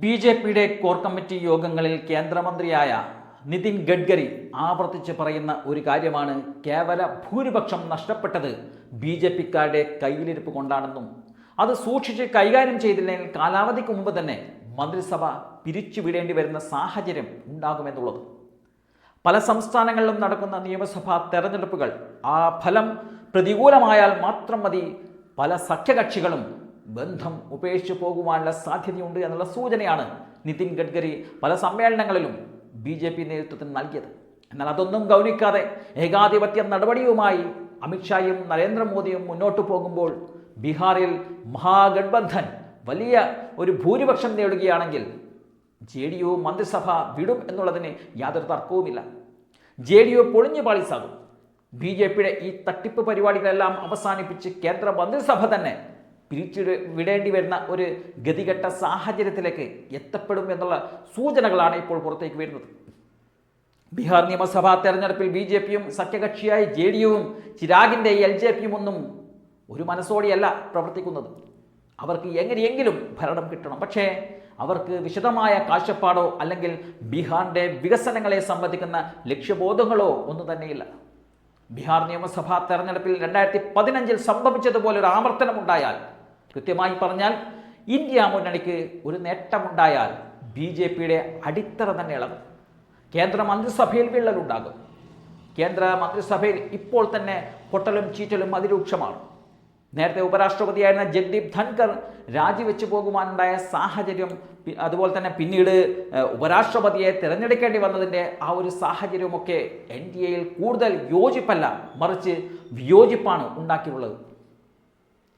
B J പിയുടെ core committee യോഗങ്ങളിൽ കേന്ദ്രമന്ത്രിയായ നിതിൻ ഗഡ്കരി ആവർത്തിച്ച് പറയുന്ന ഒരു കാര്യമാണ് കേവല ഭൂരിപക്ഷം നഷ്ടപ്പെട്ടത് ബി ജെ പിക്കാരുടെ കയ്യിലിരിപ്പ് കൊണ്ടാണെന്നും അത് സൂക്ഷിച്ച് കൈകാര്യം ചെയ്തില്ലെങ്കിൽ കാലാവധിക്ക് മുമ്പ് തന്നെ മന്ത്രിസഭ പിരിച്ചുവിടേണ്ടി വരുന്ന സാഹചര്യം ഉണ്ടാകുമെന്നുള്ളത്. പല സംസ്ഥാനങ്ങളിലും നടക്കുന്ന നിയമസഭാ തെരഞ്ഞെടുപ്പുകൾ ആ ഫലം പ്രതികൂലമായാൽ മാത്രം മതി പല സഖ്യകക്ഷികളും ബന്ധം ഉപേക്ഷിച്ചു പോകുവാനുള്ള സാധ്യതയുണ്ട് എന്നുള്ള സൂചനയാണ് നിതിൻ ഗഡ്കരി പല സമ്മേളനങ്ങളിലും ബി ജെ പി നേതൃത്വത്തിന് നൽകിയത്. എന്നാൽ അതൊന്നും ഗൗനിക്കാതെ ഏകാധിപത്യ നടപടിയുമായി അമിത്ഷായും നരേന്ദ്രമോദിയും മുന്നോട്ട് പോകുമ്പോൾ ബീഹാറിൽ മഹാഗഡ്ബന്ധൻ വലിയ ഒരു ഭൂരിപക്ഷം നേടുകയാണെങ്കിൽ ജെ ഡി യു മന്ത്രിസഭ വിടും എന്നുള്ളതിന് യാതൊരു തർക്കവുമില്ല. ജെ ഡി യു പൊളിഞ്ഞു പാളിസാകും. ബി ജെ പിയുടെ ഈ തട്ടിപ്പ് പരിപാടികളെല്ലാം അവസാനിപ്പിച്ച് കേന്ദ്ര മന്ത്രിസഭ തന്നെ പിരിച്ചു വിടേണ്ടി വരുന്ന ഒരു ഗതികെട്ട സാഹചര്യത്തിലേക്ക് എത്തപ്പെടും എന്നുള്ള സൂചനകളാണ് ഇപ്പോൾ പുറത്തേക്ക് വരുന്നത്. ബീഹാർ നിയമസഭാ തെരഞ്ഞെടുപ്പിൽ ബി ജെ പിയും സഖ്യകക്ഷിയായ ജെ ഡി യുവും ചിരാഗിന്റെ എൽ ജെ പിയും ഒന്നും ഒരു മനസ്സോടെയല്ല പ്രവർത്തിക്കുന്നത്. അവർക്ക് എങ്ങനെയെങ്കിലും ഭരണം കിട്ടണം. പക്ഷേ അവർക്ക് വിശദമായ കാഴ്ചപ്പാടോ അല്ലെങ്കിൽ ബീഹാറിന്റെ വികസനങ്ങളെ സംബന്ധിക്കുന്ന ലക്ഷ്യബോധങ്ങളോ ഒന്നും തന്നെയില്ല. ബീഹാർ നിയമസഭാ തെരഞ്ഞെടുപ്പിൽ രണ്ടായിരത്തി പതിനഞ്ചിൽ സംഭവിച്ചതുപോലെ ഒരു ആവർത്തനമുണ്ടായാൽ കൃത്യമായി പറഞ്ഞാൽ ഇന്ത്യ മുന്നണിക്ക് ഒരു നേട്ടമുണ്ടായാൽ ബി ജെ പിയുടെ അടിത്തറ തന്നെ ഇളകും. കേന്ദ്ര മന്ത്രിസഭയിൽ വിള്ളലുണ്ടാകും. കേന്ദ്ര മന്ത്രിസഭയിൽ ഇപ്പോൾ തന്നെ പൊട്ടലും ചീറ്റലും അതിരൂക്ഷമാണ്. നേരത്തെ ഉപരാഷ്ട്രപതിയായിരുന്ന ജഗ്ദീപ് ധൻകർ രാജിവെച്ചു പോകുവാനുണ്ടായ സാഹചര്യം അതുപോലെ തന്നെ പിന്നീട് ഉപരാഷ്ട്രപതിയെ തിരഞ്ഞെടുക്കേണ്ടി വന്നതിന്റെ ആ ഒരു സാഹചര്യമൊക്കെ എൻ ഡി എയിൽ കൂടുതൽ യോജിപ്പല്ല മറിച്ച് വിയോജിപ്പാണ് ഉണ്ടാക്കിയുള്ളത്.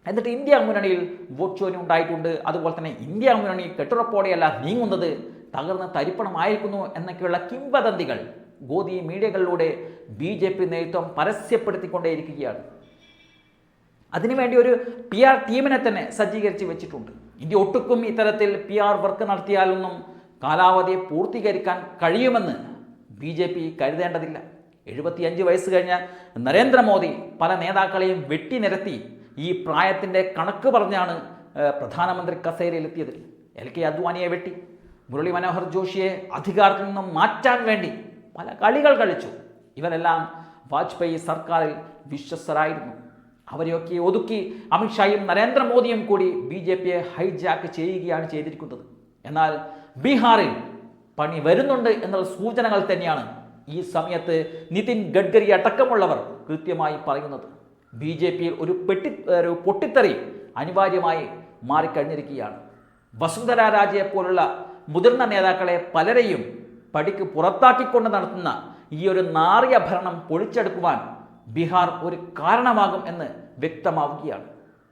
എന്നിട്ട് ഇന്ത്യ മുന്നണിയിൽ വോട്ട് ചോദ്യം ഉണ്ടായിട്ടുണ്ട്. അതുപോലെ തന്നെ ഇന്ത്യ മുന്നണി കെട്ടുറപ്പോടെയല്ല നീങ്ങുന്നത്. തകർന്ന് തരിപ്പണമായിരിക്കുന്നു എന്നൊക്കെയുള്ള കിംവദന്തികൾ ഗോദി മീഡിയകളിലൂടെ ബി ജെ പി നേതൃത്വം പരസ്യപ്പെടുത്തിക്കൊണ്ടേയിരിക്കുകയാണ്. അതിനുവേണ്ടി ഒരു പി ആർ ടീമിനെ തന്നെ സജ്ജീകരിച്ച് വെച്ചിട്ടുണ്ട്. ഇന്ത്യ ഒട്ടുക്കും ഇത്തരത്തിൽ പി ആർ വർക്ക് നടത്തിയാലൊന്നും കാലാവധി പൂർത്തീകരിക്കാൻ കഴിയുമെന്ന് ബി ജെ പി കരുതേണ്ടതില്ല. എഴുപത്തിയഞ്ച് വയസ്സ് കഴിഞ്ഞ നരേന്ദ്രമോദി പല നേതാക്കളെയും വെട്ടിനിരത്തി ഈ പ്രായത്തിന്റെ കണക്ക് പറഞ്ഞാണ് പ്രധാനമന്ത്രി കസേരയിലെത്തിയത്. എൽ കെ അദ്വാനിയെ വെട്ടി. മുരളി മനോഹർ ജോഷിയെ അധികാരത്തിൽ നിന്നും മാറ്റാൻ വേണ്ടി പല കളികൾ കളിച്ചു. ഇവരെല്ലാം വാജ്പേയി സർക്കാരിൽ വിശ്വസ്തരായിരുന്നു. അവരെയൊക്കെ ഒതുക്കി അമിത്ഷായും നരേന്ദ്രമോദിയും കൂടി ബി ജെ പിയെ ഹൈജാക്ക് ചെയ്യുകയാണ് ചെയ്തിരിക്കുന്നത്. എന്നാൽ ബീഹാറിൽ പണി വരുന്നുണ്ട് എന്നുള്ള സൂചനകൾ തന്നെയാണ് ഈ സമയത്ത് നിതിൻ ഗഡ്കരി അടക്കമുള്ളവർ കൃത്യമായി പറയുന്നത്. ബി ജെ പിയിൽ ഒരു പെട്ടി ഒരു പൊട്ടിത്തെറി അനിവാര്യമായി മാറിക്കഴിഞ്ഞിരിക്കുകയാണ്. വസുന്ധര രാജയെ പോലുള്ള മുതിർന്ന നേതാക്കളെ പലരെയും പടിക്ക് പുറത്താക്കിക്കൊണ്ട് നടത്തുന്ന ഈ ഒരു നാറിയ ഭരണം പൊളിച്ചെടുക്കുവാൻ ബീഹാർ ഒരു കാരണമാകും എന്ന് വ്യക്തമാവുകയാണ്.